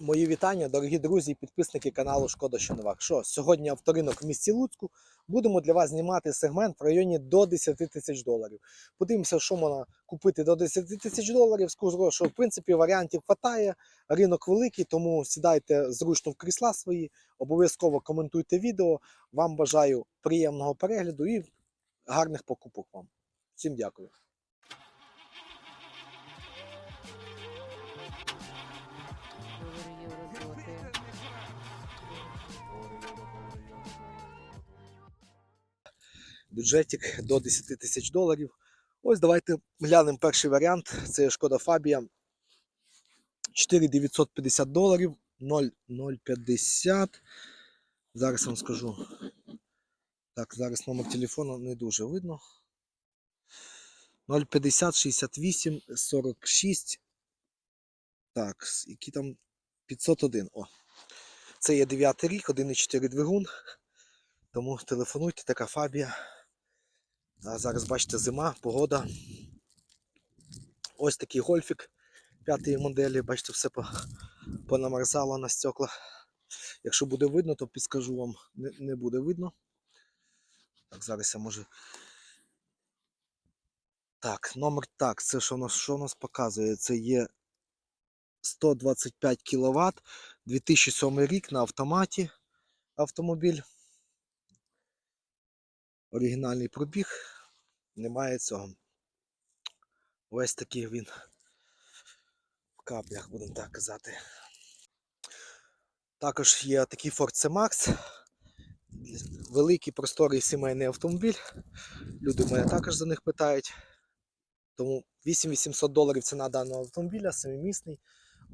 Мої вітання, дорогі друзі і підписники каналу Шкода що новак. Що сьогодні авторинок в місті Луцьку. Будемо для вас знімати сегмент в районі до 10 тисяч доларів. Подивимося, що можна купити до 10 тисяч доларів. Скажу, що в принципі варіантів хватає. Ринок великий, тому сідайте зручно в крісла свої, обов'язково коментуйте відео. Вам бажаю приємного перегляду і гарних покупок вам. Всім дякую. Бюджетик до 10 тисяч доларів. Ось давайте глянемо перший варіант. Це шкода Фабія 4950 доларів 0,050. Зараз вам скажу. Так, зараз номер телефону не дуже видно. 050 68 46. Так, які там 501. О. Це є 9 рік, 1,4 двигун. Тому телефонуйте, така фабія. А зараз бачите зима, погода. Ось такий гольфік п'ятої моделі. Бачите, все понамерзало на стеклах. Якщо буде видно, то підскажу вам, не, не буде видно. Так, зараз я може. Так, номер так, це що у нас, що у нас показує? Це є 125 кВт, 2007 рік на автоматі автомобіль. Оригінальний пробіг. Немає цього. Ось такий він в каплях, будемо так казати. Також є такий Ford C-Max. Великий просторий сімейний автомобіль. Люди мене також за них питають. Тому 8800 доларів ціна даного автомобіля, семимісний,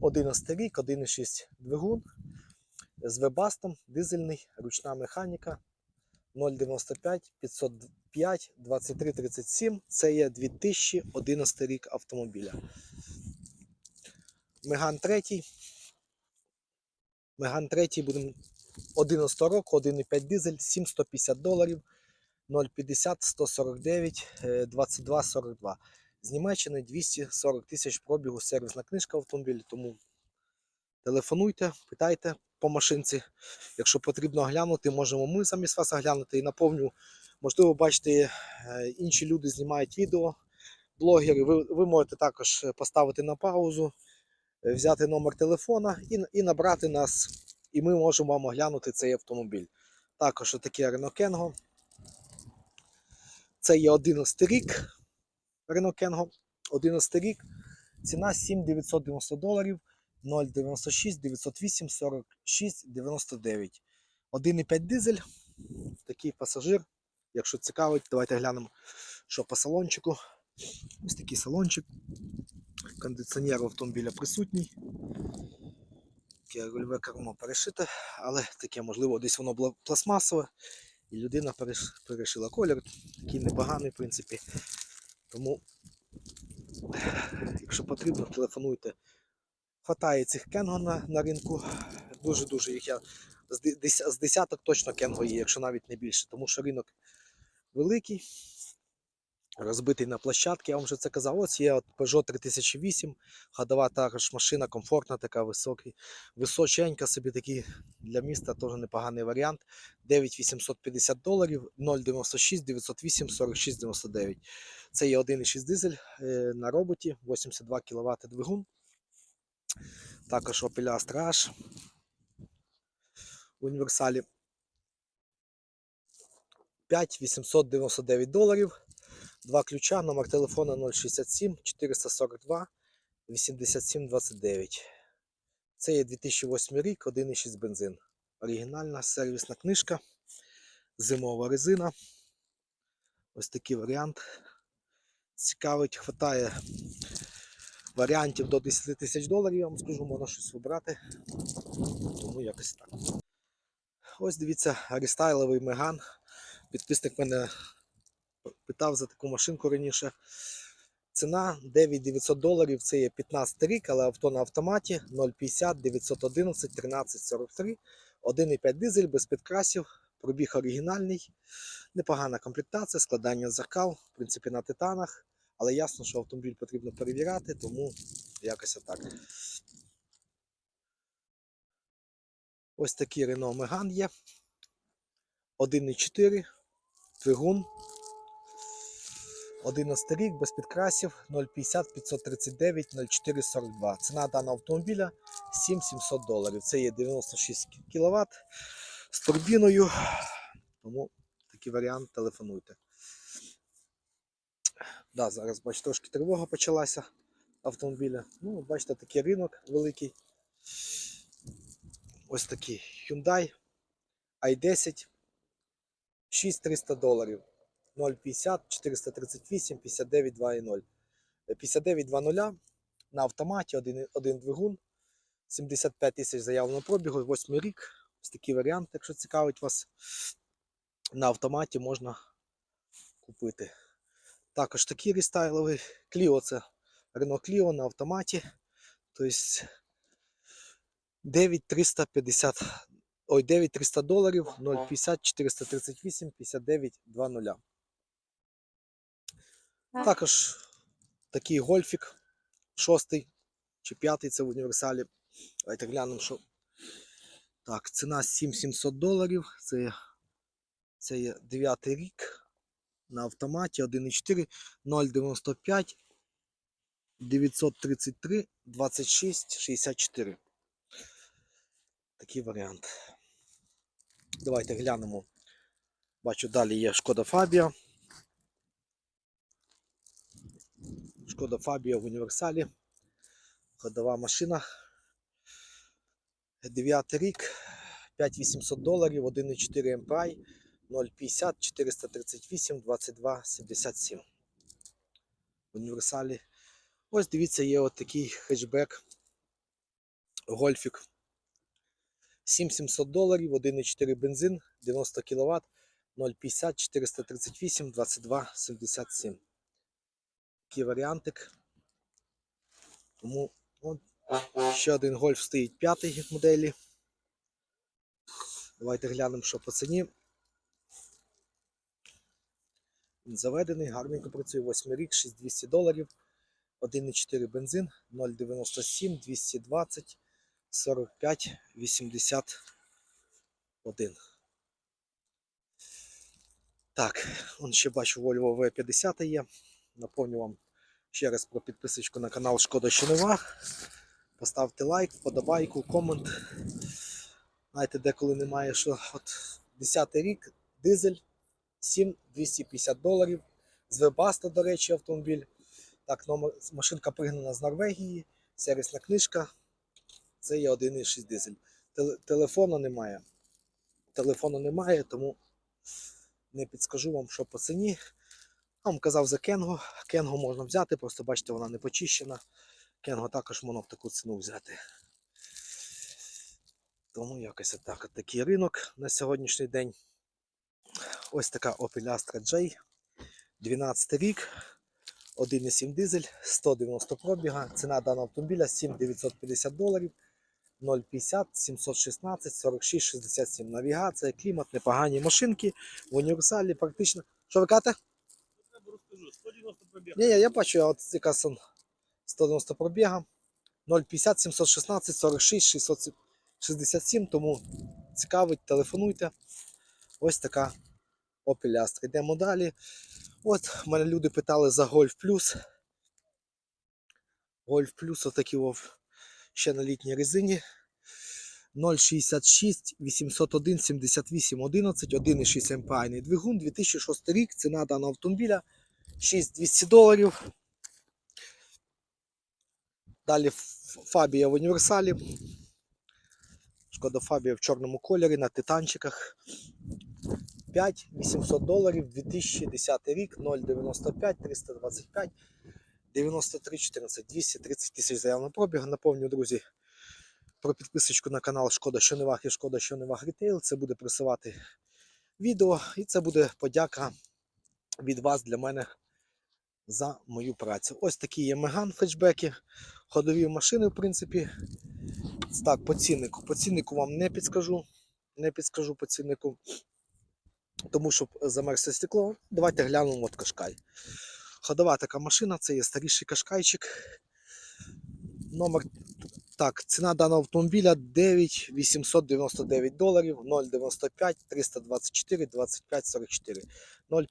11 рік, 1,6 двигун з вебастом, дизельний, ручна механіка 095 505 23 37. Це є 2011 рік автомобіля. Меган 3. Меган 3 будемо 11 року, 1,5 дизель, 7150 доларів, 050 149 е, 22 42. З Німеччини 240 тисяч пробігу сервісна книжка автомобіля, тому телефонуйте, питайте по машинці. Якщо потрібно оглянути, можемо ми замість вас оглянути і наповню. Можливо, бачите, е, інші люди знімають відео, блогери. Ви, ви можете також поставити на паузу, е, взяти номер телефона і, і набрати нас, і ми можемо вам оглянути цей автомобіль. Також таке Renault Kengo. Це є 11 рік. Renault Kengo, 11 рік. Ціна 7990 доларів. 096 908 46 99. 1,5 дизель. Такий пасажир. Якщо цікавить, давайте глянемо, що по салончику. Ось такий салончик. Кондиціонер автомобіля присутній. Таке кермо перешите, але таке, можливо, десь воно було пластмасове. І людина перешила колір. Такий непоганий, в принципі. Тому, якщо потрібно, телефонуйте. Хватає цих кенго на, на ринку. Дуже-дуже їх я з дес- з десяток точно кенго є, якщо навіть не більше. Тому що ринок великий, розбитий на площадки, я вам вже це казав. Ось є от Peugeot 3008, ходова також машина, комфортна, така високий, височенька собі такий для міста теж непоганий варіант. 9850 доларів, 096 908 46 99. Це є 1,6 дизель е, на роботі, 82 кВт двигун. Також Opel Astra H в універсалі 5899 доларів. Два ключа, номер телефона 067 442 87 29. Це є 2008 рік, 1,6 бензин. Оригінальна сервісна книжка, зимова резина. Ось такий варіант. Цікавить, хватає варіантів до 10 тисяч доларів, я вам скажу, можна щось вибрати. Тому якось так. Ось дивіться, рестайловий Меган. Підписник мене питав за таку машинку раніше. Ціна 9900 доларів, це є 15 рік, але авто на автоматі 050 911 1343, 1,5 дизель без підкрасів, пробіг оригінальний, непогана комплектація, складання зеркал, в принципі, на титанах. Але ясно, що автомобіль потрібно перевіряти, тому якось отак. Ось такий Renault Megane є. 1,4 двигун. 11 рік, без підкрасів, 050 539 0442. Ціна даного автомобіля 7700 доларів. Це є 96 кВт з турбіною. Тому такий варіант телефонуйте. Да, зараз бачите, трошки тривога почалася автомобіля. Ну, бачите, такий ринок великий. Ось такий Hyundai i10 6300 доларів. 050 438 59 2.0. 59 2.0 на автоматі, один, один двигун, 75 тисяч заявленого пробігу, 8 рік. Ось такий варіант, якщо цікавить вас, на автоматі можна купити. Також такий рестайловий Clio це Renault Clio на автоматі. Тобто 9350, ой, 9300 доларів, 050 438 59 2.0. Також такий гольфік, шостий чи п'ятий, це в універсалі. Давайте глянемо, що. Так, ціна 7700 доларів. Це, це є 9 рік на автоматі 1.4 095 933 26 64. Такий варіант. Давайте глянемо. Бачу, далі є Шкода Фабія. Шкода Фабія в універсалі. Ходова машина. 9 рік, 5800 доларів, 1,4 MPI, 050 438 22 77. В універсалі. Ось дивіться, є от такий хетчбек. Гольфік. 7700 доларів, 1,4 бензин, 90 кВт, 050 438 22 77 такий варіантик. Тому от, ще один гольф стоїть п'ятий моделі. Давайте глянемо, що по ціні. Він заведений, гарненько працює 8 рік, 6200 доларів, 1,4 бензин, 097 220 45 81. Так, он ще бачу Volvo V50 є. Напомню вам ще раз про підписочку на канал Шкода що не ваг. Поставте лайк, вподобайку, комент. Знаєте, деколи немає, що от 10 рік, дизель 7250 доларів. З Вебаста, до речі, автомобіль. Так, номер, машинка пригнана з Норвегії, сервісна книжка. Це є 1,6 дизель. Теле- телефону немає. Телефону немає, тому не підскажу вам, що по ціні. Я вам казав за Кенго. Кенго можна взяти, просто бачите, вона не почищена. Кенго також можна в таку ціну взяти. Тому якось отак. От такий ринок на сьогоднішній день. Ось така Opel Astra J. 12 рік. 1,7 дизель, 190 пробіга. Ціна даного автомобіля 7950 доларів. 050 716 46 67. Навігація, клімат, непогані машинки. В універсалі практично. Що ви кажете? Треба розкажу. 190 пробіг. Ні, я бачу, я от якраз 190 пробіга. 050 716 46 667, тому цікавить, телефонуйте. Ось така Astra. Йдемо далі. От мене люди питали за Golf Plus. Golf Plus отакі ще на літній резині. 066 801 78 11 1,6 МПАйний двигун 2006 рік. Ціна даного автомобіля 6200 доларів. Далі Фабія в універсалі. Шкода Фабія в чорному кольорі на титанчиках. 5 800 доларів 2010 рік 095 325 93 14 230 тисяч заявного пробігу. Наповню, друзі, про підписочку на канал Шкода що не ваг і Шкода що не ваг Рітейл. Це буде присувати відео, і це буде подяка від вас для мене за мою працю. Ось такі є меган фетчбеки, ходові машини, в принципі. Так, по ціннику. По ціннику вам не підскажу. Не підскажу по ціннику. Тому що замерзле стекло. Давайте глянемо от кашкай. Ходова така машина, це є старіший кашкайчик. Номер так, ціна даного автомобіля 9 899 доларів 095 324 25 44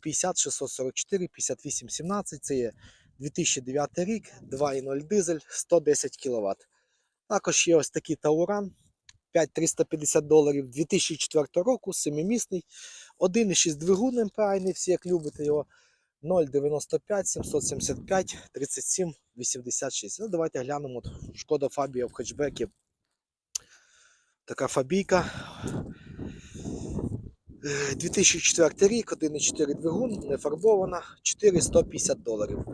050 644 58 17. Це є 2009 рік, 2.0 дизель, 110 кВт. Також є ось такий Тауран 5350 доларів 2004 року, семимісний, 1,6 двигун МПА, не всі як любите його. 095 775 37 86. Ну, давайте глянемо. Шкода Фабія в хетчбекі. Така фабійка. Е, 2004 рік, 1,4 двигун, не фарбована, 450 доларів.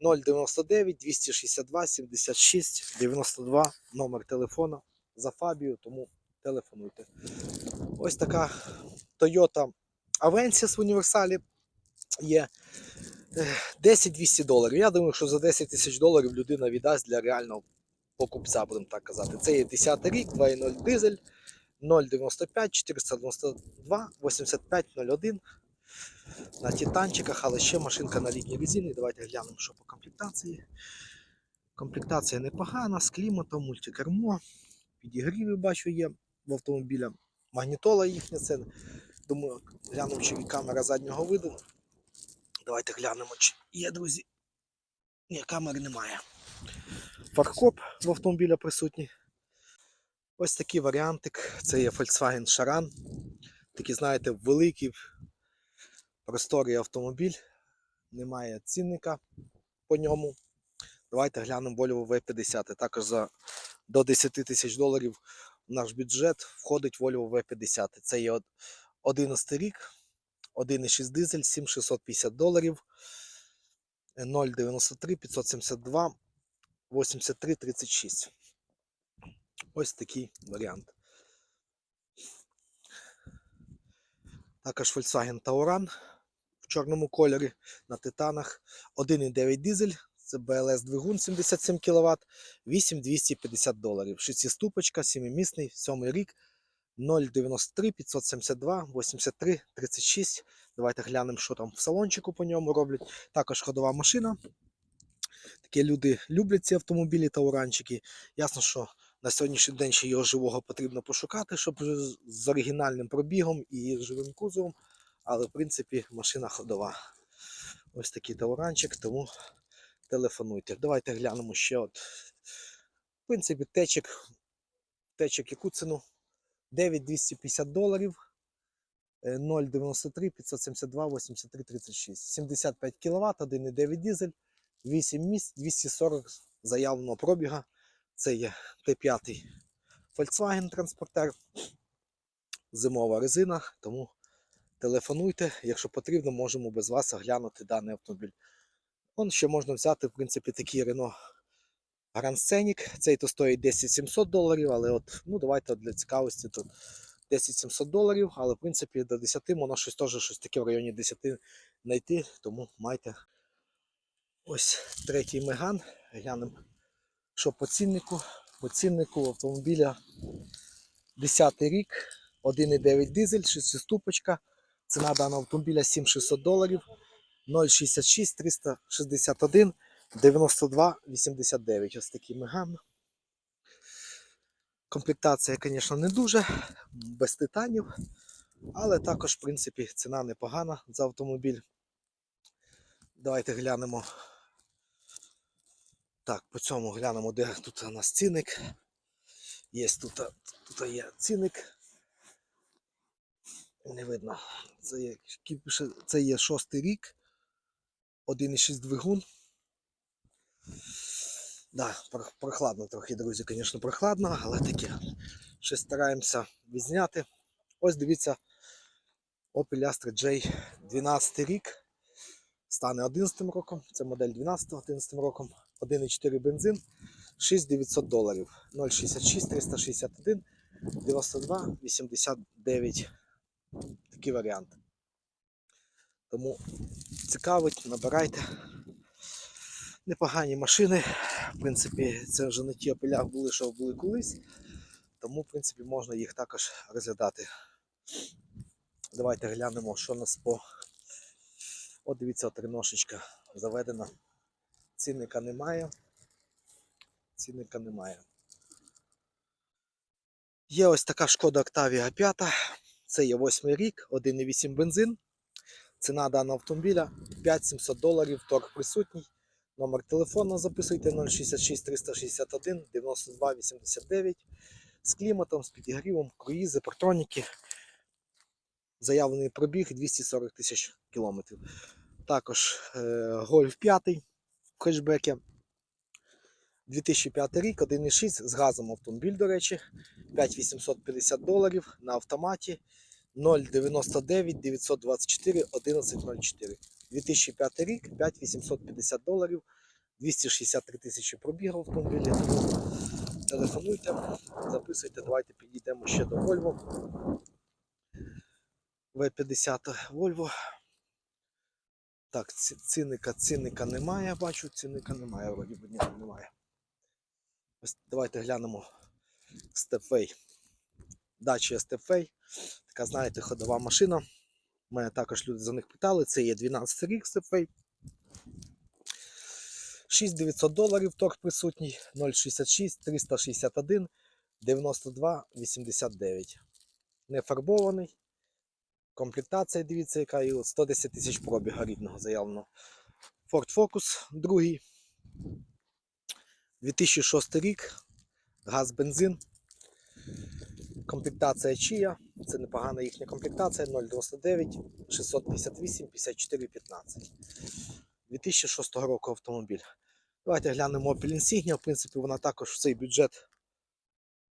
099 262 76 92 номер телефона за Фабію, тому телефонуйте. Ось така Toyota Avensis в універсалі є. 10-200 доларів. Я думаю, що за 10 тисяч доларів людина віддасть для реального покупця, будемо так казати. Це є 10 рік, 2.0 дизель, 0,95, 492, 85, 01. На титанчиках, але ще машинка на літній резині. Давайте глянемо, що по комплектації. Комплектація непогана, з кліматом, мультикермо, підігріви бачу є в автомобіля. Магнітола їхня, це думаю, глянемо, чи камера заднього виду. Давайте глянемо, чи є, друзі. Ні, камери немає. Фаркоп в автомобіля присутній. Ось такий варіантик. Це є Volkswagen Charan. Такий, знаєте, великий, просторий автомобіль. Немає цінника по ньому. Давайте глянемо Volvo V50. Також за до 10 тисяч доларів в наш бюджет входить Volvo V50. Це є 11 рік. 1,6 дизель, 7650 доларів, 0,93, 572, 83, 36. Ось такий варіант. Також Volkswagen Tauran в чорному кольорі на титанах. 1,9 дизель, це BLS двигун 77 кВт, 8250 доларів. Шестиступочка, 7-місний, 7 рік. 093 572 83 36. Давайте глянемо, що там в салончику по ньому роблять. Також ходова машина. Такі люди люблять ці автомобілі та уранчики. Ясно, що на сьогоднішній день ще його живого потрібно пошукати, щоб з оригінальним пробігом і живим кузовом. Але в принципі машина ходова. Ось такий тауранчик, тому телефонуйте. Давайте глянемо ще. От. В принципі, течик. Течик яку ціну? 9250 доларів. е, 0,93 572 83 36. 75 кВт, 1,9 дизель, 8 місць, 240 заявленого пробіга. Це є Т5 Volkswagen транспортер. Зимова резина, тому телефонуйте, якщо потрібно, можемо без вас оглянути даний автомобіль. Он ще можна взяти, в принципі, такий Renault Grand Scenic. Цей то стоїть 10 700 доларів, але от, ну давайте для цікавості тут 10 700 доларів, але в принципі до 10 воно щось теж щось таке в районі 10 знайти, тому майте. Ось третій меган. Глянемо, що по ціннику. По ціннику автомобіля 10 рік, 1,9 дизель, 6-ступочка. Ціна даного автомобіля 7600 доларів, 066 361 92 89. Ось такий меган. Комплектація, звісно, не дуже, без титанів, але також, в принципі, ціна непогана за автомобіль. Давайте глянемо. Так, по цьому глянемо, де тут у нас цінник. Є тут, тут є цінник. Не видно. Це є, це є шостий рік. 1,6 двигун. Да, прохладно трохи, друзі, звісно, прохладно, але таке. Щось стараємося відзняти. Ось дивіться, Opel Astra J 12 рік. Стане 11 роком. Це модель 12-11 роком. 1,4 бензин, 6900 доларів. 066 361 92 89. Такий варіант. Тому цікавить, набирайте. Непогані машини. В принципі, це вже не ті опеля були, що були колись. Тому, в принципі, можна їх також розглядати. Давайте глянемо, що у нас по. От дивіться, от реношечка заведена. Цінника немає. Цінника немає. Є ось така шкода Octavia 5. Це є 8 рік, 1,8 бензин. Ціна даного автомобіля 5700 доларів, торг присутній. Номер телефону записуйте 066 361 92 89 з кліматом, з підігрівом, круїзи, партроніки. Заявлений пробіг 240 тисяч кілометрів. Також е, Golf 5 в хетчбекі. 2005 рік, 1,6 з газом автомобіль, до речі, 5850 доларів на автоматі 099 924 1104. 2005 рік, 5850 доларів, 263 тисячі пробігу автомобілі. Телефонуйте, записуйте, давайте підійдемо ще до Volvo. V50 Volvo. Так, ці- цінника, цінника немає, бачу, цінника немає, вроді би ні, немає. Ось давайте глянемо Stepway. Дача Stepway. Така, знаєте, ходова машина. Мене також люди за них питали. Це є 12 рік Stepway. 6900 доларів торг присутній, 066 361 92 89. Не. Комплектація, дивіться, яка і 110 тисяч пробіга рідного заявлено. Ford Focus другий. 2006 рік. Газ, бензин. Комплектація Chia. Це непогана їхня комплектація 099 658 54 15. 2006 року автомобіль. Давайте глянемо Opel Insignia. В принципі, вона також в цей бюджет.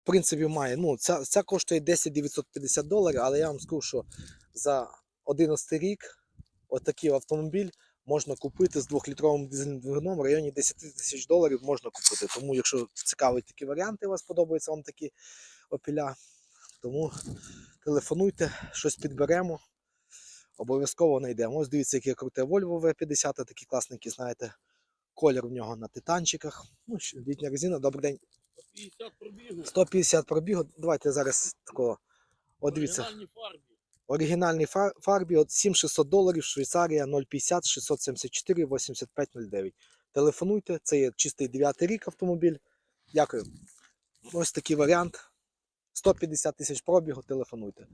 В принципі, має. Ну, ця, ця коштує 10 950 доларів, але я вам скажу, що за 11 рік отакий автомобіль можна купити з 2-літровим дизельним двигуном в районі 10 тисяч доларів можна купити. Тому, якщо цікаві такі варіанти, вас подобаються вам такі опіля, тому телефонуйте, щось підберемо. Обов'язково знайдемо. Ось дивіться, яке круте Volvo V50, такі класненькі, знаєте, колір в нього на титанчиках. Ну, літня резина, добрий день. 50 пробігу. 150 пробігу. Давайте зараз такого. От дивіться. Оригінальній фарбі от 7600 доларів, Швейцарія 050 674 8509. Телефонуйте, це є чистий 9 рік автомобіль. Дякую. Ось такий варіант. 150 тисяч пробігу, телефонуйте.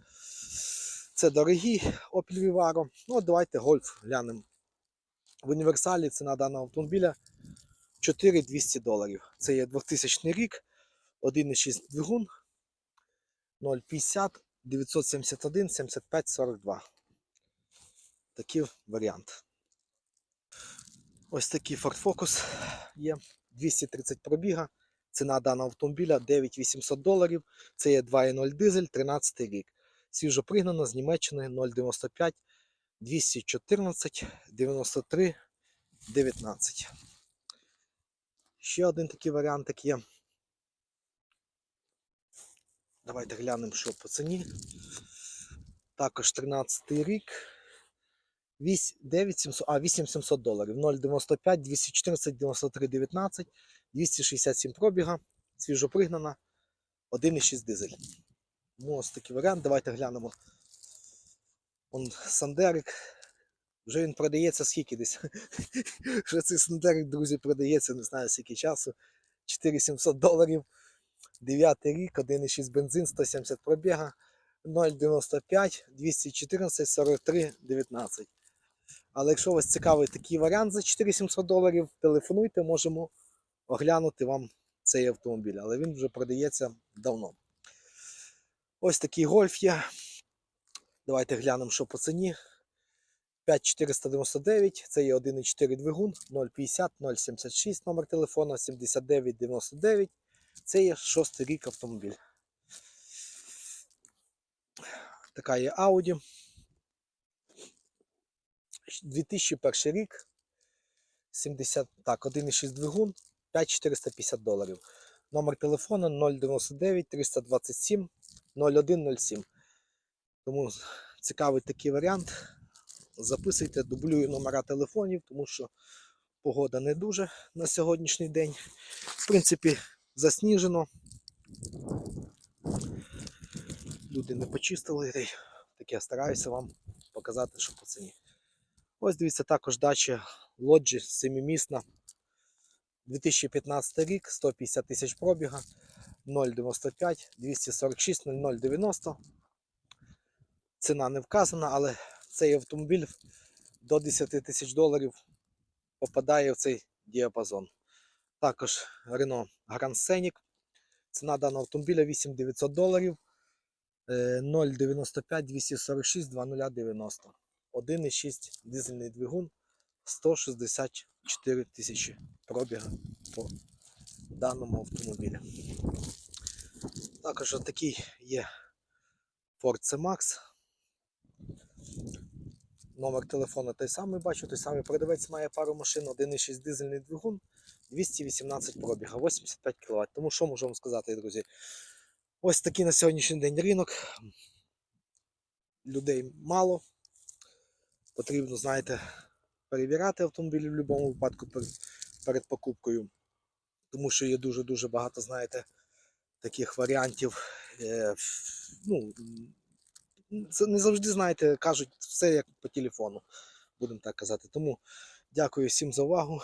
Це дорогі Opel Vivaro. Ну, давайте гольф глянемо. В універсалі ціна даного автомобіля 4200 доларів. Це є 2000 рік, 1,6 двигун, 050 971 75 42. Такий варіант. Ось такий Ford Focus є. 230 пробіга. Ціна даного автомобіля 9800 доларів. Це є 2.0 дизель, 13 рік. Свіжо пригнано з Німеччини 095 214 93 19. Ще один такий варіантик є. Давайте глянемо, що по ціні. Також 13 рік. 9700, а 8700 доларів. 0,95, 214, 93, 19, 267 пробіга, свіжо пригнана, 1,6 дизель. Ну, ось такий варіант. Давайте глянемо. Он Сандерик. Вже він продається скільки десь. Вже цей Сандерик, друзі, продається, не знаю скільки часу. 4700 доларів. 9 рік, 1,6 бензин, 170 пробіга, 0,95, 214, 43, 19. Але якщо вас цікавий такий варіант за 4700 доларів, телефонуйте, можемо оглянути вам цей автомобіль. Але він вже продається давно. Ось такий гольф є. Давайте глянемо, що по ціні. 5499, це є 1,4 двигун, 050 076 номер телефона, 7999. Це є шостий рік автомобіль. Така є Audi. 2001 рік. 70, так, 1,6 двигун, 5450 доларів. Номер телефону 099 327 0107. Тому цікавий такий варіант. Записуйте, дублюю номера телефонів, тому що погода не дуже на сьогоднішній день. В принципі, засніжено. Люди не почистили. Так я стараюся вам показати, що по ціні. Ось дивіться, також дача лоджі семимісна. 2015 рік, 150 тисяч пробіга, 0,95, 246, 0090. Ціна не вказана, але цей автомобіль до 10 тисяч доларів попадає в цей діапазон. Також Renault Grand Scenic. Ціна даного автомобіля 8900 доларів. е, 0,95 246 2090. 1,6 дизельний двигун 164 тисячі пробіга по даному автомобілі. Також такий є Ford C-Max. Номер телефону той самий бачу, той самий продавець має пару машин, 1,6 дизельний двигун, 218 пробіга, 85 кВт. Тому що можу вам сказати, друзі? Ось такий на сьогоднішній день ринок. Людей мало. Потрібно, знаєте, перевіряти автомобілі в будь-якому випадку перед, перед покупкою. Тому що є дуже-дуже багато, знаєте, таких варіантів. Е, ну, це не завжди, знаєте, кажуть все як по телефону, будемо так казати. Тому дякую всім за увагу.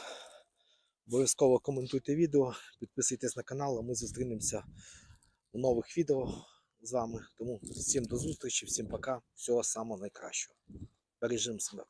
Обов'язково коментуйте відео, підписуйтесь на канал, а ми зустрінемося у нових відео з вами. Тому всім до зустрічі, всім пока, всього самого найкращого. Бережемо себе.